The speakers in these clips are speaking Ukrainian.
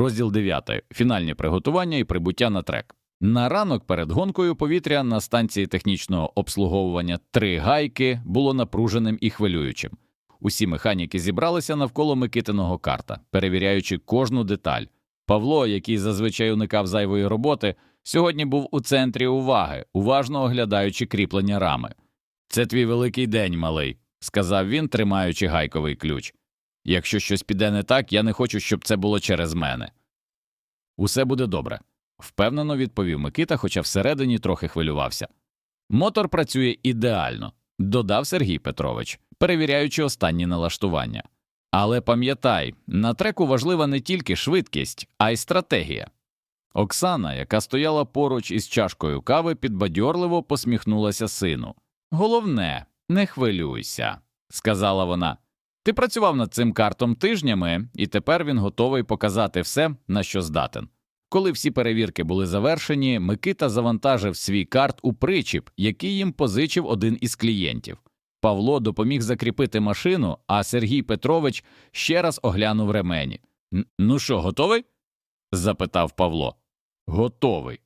Розділ 9. Фінальні приготування і прибуття на трек. На ранок перед гонкою повітря на станції технічного обслуговування три гайки було напруженим і хвилюючим. Усі механіки зібралися навколо Микитиного карта, перевіряючи кожну деталь. Павло, який зазвичай уникав зайвої роботи, сьогодні був у центрі уваги, уважно оглядаючи кріплення рами. Це твій великий день, малий, сказав він, тримаючи гайковий ключ. Якщо щось піде не так, я не хочу, щоб це було через мене. Усе буде добре, впевнено відповів Микита, хоча всередині трохи хвилювався. Мотор працює ідеально, додав Сергій Петрович, перевіряючи останні налаштування. Але пам'ятай, на треку важлива не тільки швидкість, а й стратегія. Оксана, яка стояла поруч із чашкою кави, підбадьорливо посміхнулася сину. Головне, не хвилюйся, сказала вона. Ти працював над цим картом тижнями, і тепер він готовий показати все, на що здатен. Коли всі перевірки були завершені, Микита завантажив свій карт у причіп, який їм позичив один із клієнтів. Павло допоміг закріпити машину, а Сергій Петрович ще раз оглянув ремені. Ну що, готовий? запитав Павло. Готовий,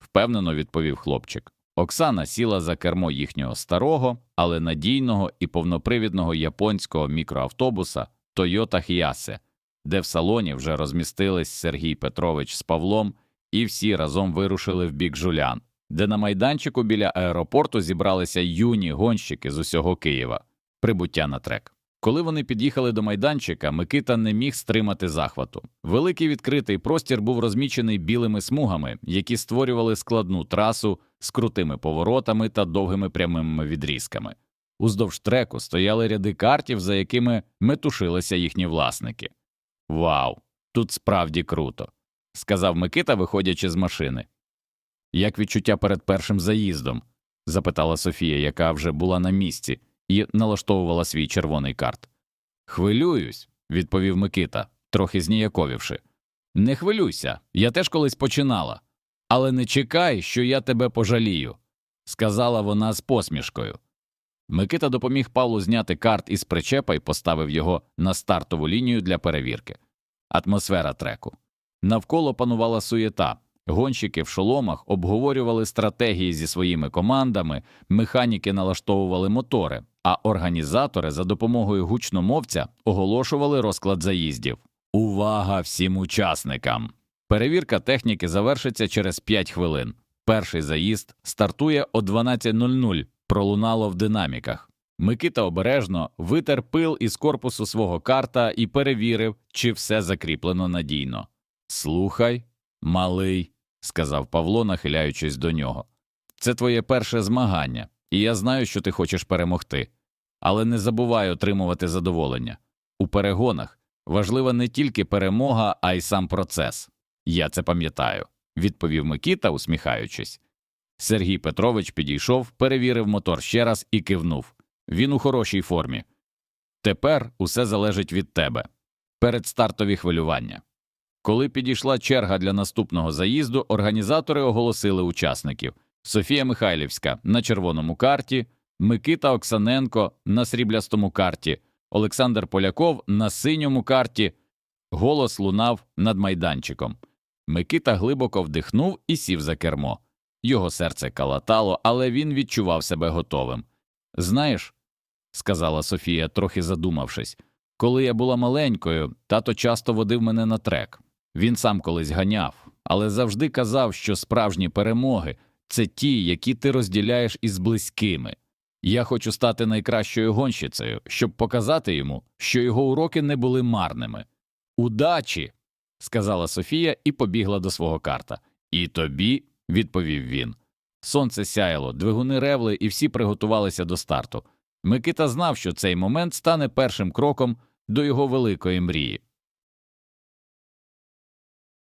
впевнено відповів хлопчик. Оксана сіла за кермо їхнього старого, але надійного і повнопривідного японського мікроавтобуса Toyota Hiace, де в салоні вже розмістились Сергій Петрович з Павлом, і всі разом вирушили в бік жулян, де на майданчику біля аеропорту зібралися юні гонщики з усього Києва. Прибуття на трек. Коли вони під'їхали до майданчика, Микита не міг стримати захвату. Великий відкритий простір був розмічений білими смугами, які створювали складну трасу з крутими поворотами та довгими прямими відрізками. Уздовж треку стояли ряди картів, за якими метушилися їхні власники. Вау, тут справді круто, сказав Микита, виходячи з машини. Як відчуття перед першим заїздом? запитала Софія, яка вже була на місці, і налаштовувала свій червоний карт. Хвилююсь, відповів Микита, трохи зніяковівши. Не хвилюйся, я теж колись починала. Але не чекай, що я тебе пожалію, сказала вона з посмішкою. Микита допоміг Павлу зняти карт із причепа і поставив його на стартову лінію для перевірки. Атмосфера треку. Навколо панувала суєта. Гонщики в шоломах обговорювали стратегії зі своїми командами, механіки налаштовували мотори, а організатори за допомогою гучномовця оголошували розклад заїздів. Увага всім учасникам! Перевірка техніки завершиться через 5 хвилин. Перший заїзд стартує о 12.00, пролунало в динаміках. Микита обережно витер пил із корпусу свого карта і перевірив, чи все закріплено надійно. Слухай, малий, сказав Павло, нахиляючись до нього. Це твоє перше змагання, і я знаю, що ти хочеш перемогти. Але не забувай отримувати задоволення. У перегонах важлива не тільки перемога, а й сам процес. Я це пам'ятаю, відповів Микита, усміхаючись. Сергій Петрович підійшов, перевірив мотор ще раз і кивнув. Він у хорошій формі. Тепер усе залежить від тебе. Передстартові хвилювання. Коли підійшла черга для наступного заїзду, організатори оголосили учасників Софія Михайлівська на червоному карті, Микита Оксаненко на сріблястому карті, Олександр Поляков на синьому карті. Голос лунав над майданчиком. Микита глибоко вдихнув і сів за кермо. Його серце калатало, але він відчував себе готовим. Знаєш, сказала Софія, трохи задумавшись, коли я була маленькою, тато часто водив мене на трек. Він сам колись ганяв, але завжди казав, що справжні перемоги це ті, які ти розділяєш із близькими. Я хочу стати найкращою гонщицею, щоб показати йому, що його уроки не були марними. Удачі! сказала Софія і побігла до свого карта. І тобі, відповів він. Сонце сяяло, двигуни ревли, і всі приготувалися до старту. Микита знав, що цей момент стане першим кроком до його великої мрії.